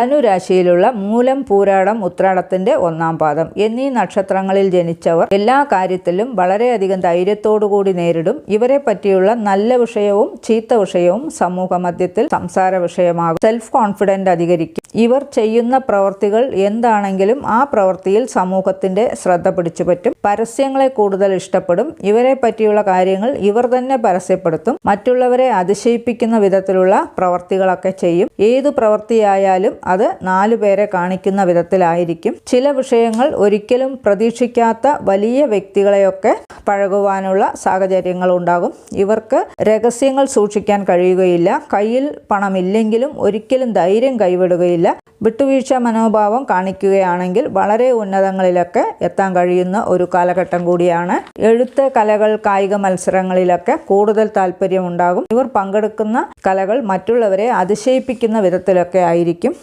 ധനുരാശിയിലുള്ള മൂലം പൂരാടം ഉത്രാടത്തിന്റെ ഒന്നാം പാദം. എന്നീ നക്ഷത്രങ്ങളിൽ ജനിച്ചവർ എല്ലാ കാര്യത്തിലും വളരെയധികം ധൈര്യത്തോടുകൂടി നേരിടും. ഇവരെ പറ്റിയുള്ള നല്ല വിഷയവും ചീത്ത വിഷയവും സമൂഹ മധ്യത്തിൽ സംസാര വിഷയമാകും. സെൽഫ് കോൺഫിഡന്റ് അധികരിക്കും. ഇവർ ചെയ്യുന്ന പ്രവർത്തികൾ എന്താണെങ്കിലും ആ പ്രവൃത്തിയിൽ സമൂഹത്തിന്റെ ശ്രദ്ധ പിടിച്ചു പറ്റും. പരസ്യങ്ങളെ കൂടുതൽ ഇഷ്ടപ്പെടും. ഇവരെ പറ്റിയുള്ള കാര്യങ്ങൾ ഇവർ തന്നെ പരസ്യപ്പെടുത്തും. മറ്റുള്ളവരെ അതിശയിപ്പിക്കുന്ന വിധത്തിലുള്ള പ്രവർത്തികളൊക്കെ ചെയ്യും. ഏതു പ്രവൃത്തിയായാലും അത് നാലു പേരെ കാണിക്കുന്ന വിധത്തിലായിരിക്കും. ചില വിഷയങ്ങൾ ഒരിക്കലും പ്രതീക്ഷിക്കാത്ത വലിയ വ്യക്തികളെയൊക്കെ പഴകുവാനുള്ള സാഹചര്യങ്ങൾ ഉണ്ടാകും ഇവർക്ക് രഹസ്യങ്ങൾ സൂക്ഷിക്കാൻ കഴിയുകയില്ല. കയ്യിൽ പണമില്ലെങ്കിലും ഒരിക്കലും ധൈര്യം കൈവിടുകയില്ല. വിട്ടുവീഴ്ച മനോഭാവം കാണിക്കുകയാണെങ്കിൽ വളരെ ഉന്നതങ്ങളിലൊക്കെ എത്താൻ കഴിയുന്ന ഒരു കാലഘട്ടം കൂടിയാണ്. എഴുത്ത് കലകൾ കായിക മത്സരങ്ങളിലൊക്കെ കൂടുതൽ താല്പര്യമുണ്ടാകും. ഇവർ പങ്കെടുക്കുന്ന കലകൾ മറ്റുള്ളവരെ അതിശയിപ്പിക്കുന്ന വിധത്തിലൊക്കെ ആയിരിക്കും.